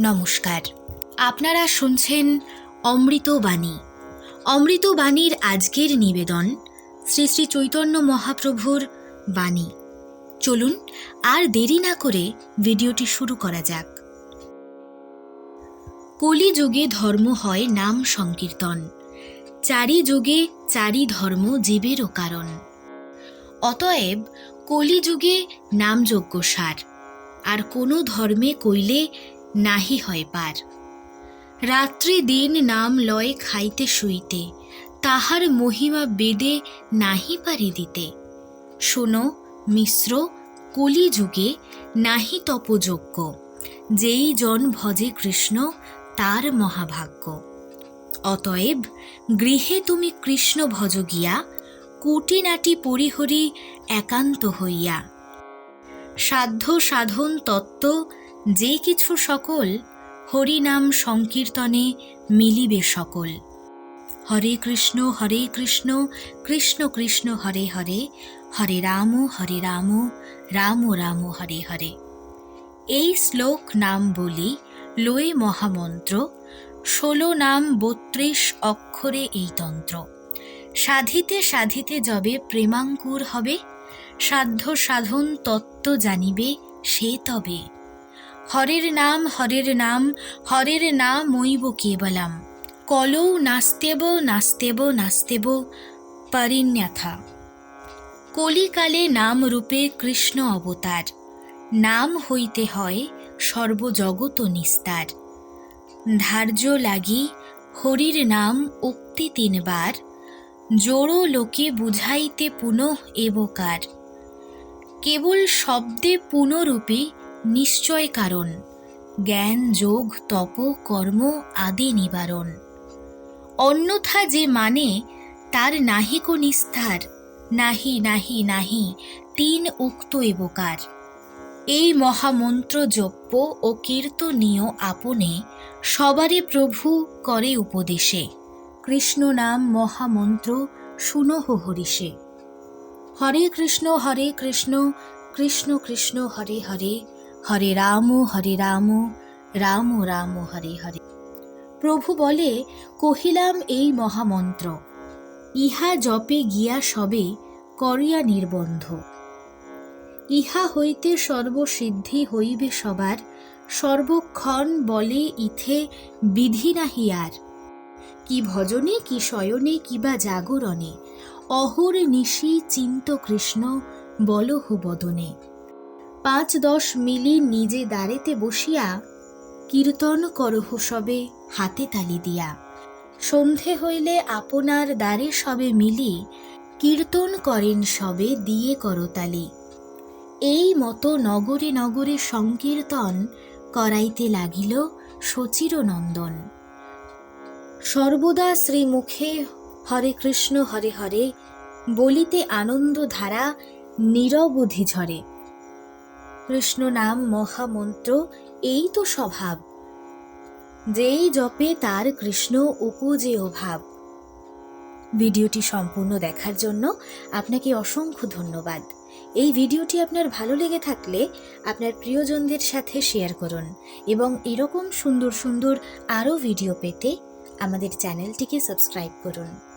নমস্কার। আপনারা শুনছেন অমৃতবাণী অমৃতবাণীর আজকের নিবেদন শ্রী শ্রী চৈতন্য মহাপ্রভুর বাণী। চলুন আর দেরি না করে ভিডিওটি শুরু করা যাক। কলিযুগে ধর্ম হয় নাম সংকীর্তন। চারি যুগে চারি ধর্ম জীবেরও কারণ। অতএব কলিযুগে নামযজ্ঞ সার। আর কোনো ধর্মে কইলে নাহি হয় পার। রাত্রি দিন নাম লয় খাইতে শুইতে, তাহার মহিমা বেদে নাহি পারি দিতে। শোনো, মিশ্র, কলিযুগে নাহি তপযোগ্য যেই জন ভজে কৃষ্ণ, তার মহাভাগ্য। অতএব গৃহে তুমি কৃষ্ণ ভজ গিয়া, কুটিনাটি পরিহরি একান্ত হইয়া। সাধ্য সাধন তত্ত্ব যে কিছু সকল হরিনাম সংকীর্তনে মিলিবে সকল। হরে কৃষ্ণ হরে কৃষ্ণ কৃষ্ণ কৃষ্ণ, হরে হরে হরে রাম হরে রাম রাম রাম, হরে হরে। এই শ্লোক নাম বলি লয়ে মহামন্ত্র, ষোলো নাম বত্রিশ অক্ষরে এই তন্ত্র। সাধিতে সাধিতে যবে প্রেমাঙ্কুর হবে, সাধ্য সাধন তত্ত্ব জানিবে সে তবে। হরের নাম হরের নাম, হরের নামইব কেবলাম। কলৌ নাস্তেব নাস্তেব নাস্তেব পরিণ্যথা কলিকালে নাম রূপে কৃষ্ণ অবতার। নাম হইতে হয় সর্বজগত নিস্তার। ধার্য লাগি হরির নাম উক্তি তিনবার। জোড়ো লোকে বুঝাইতে পুনঃ এবকার কেবল শব্দে পুনরূপে নিশ্চয় কারণ। জ্ঞান, যোগ, তপ, কর্ম আদি নিবারণ। অন্যথা যে মানে তার নাহিক নিস্তার। নাহি নাহি নাহি, তিন উক্ত এবকার। এই মহামন্ত্র জপ্য ও কীর্তনীয় আপনে সবারে প্রভু করে উপদেশে। কৃষ্ণ নাম মহামন্ত্র শুনহ হরিষে। হরে কৃষ্ণ হরে কৃষ্ণ কৃষ্ণ কৃষ্ণ, হরে হরে হরে রাম হরে রাম রাম রাম, হরে হরে। প্রভু বলে, কহিলাম এই মহামন্ত্র, ইহা জপে গিয়া সবে করিয়া নির্বন্ধ। ইহা হইতে সর্বসিদ্ধি হইবে সবার, সর্বক্ষণ বলে ইথে বিধি নাহি আর। কি ভজনে, কি শয়নে কিবা জাগরণে, অহর নিশি চিন্ত কৃষ্ণ বলহ বদনে। পাঁচ দশ মিলি নিজে দাঁড়েতে বসিয়া কীর্তন করহ সবে হাতে তালি দিয়া। সন্ধে হইলে আপনার দ্বারে সবে মিলি কীর্তন করেন সবে দিয়ে করতালি এই মতো নগরে নগরে সংকীর্তন করাইতে লাগিল শচির নন্দন সর্বদা শ্রীমুখে হরে কৃষ্ণ হরে হরে বলিতে আনন্দ ধারা নিরবধি ঝরে। কৃষ্ণ নাম মহামন্ত্র, এই তো স্বভাব। যেই জপে তার কৃষ্ণ উপজে ভাব। ভিডিওটি সম্পূর্ণ দেখার জন্য আপনাকে অসংখ্য ধন্যবাদ। এই ভিডিওটি আপনার ভালো লেগে থাকলে আপনার প্রিয়জনদের সাথে শেয়ার করুন এবং এরকম সুন্দর সুন্দর আরও ভিডিও পেতে আমাদের চ্যানেলটিকে সাবস্ক্রাইব করুন।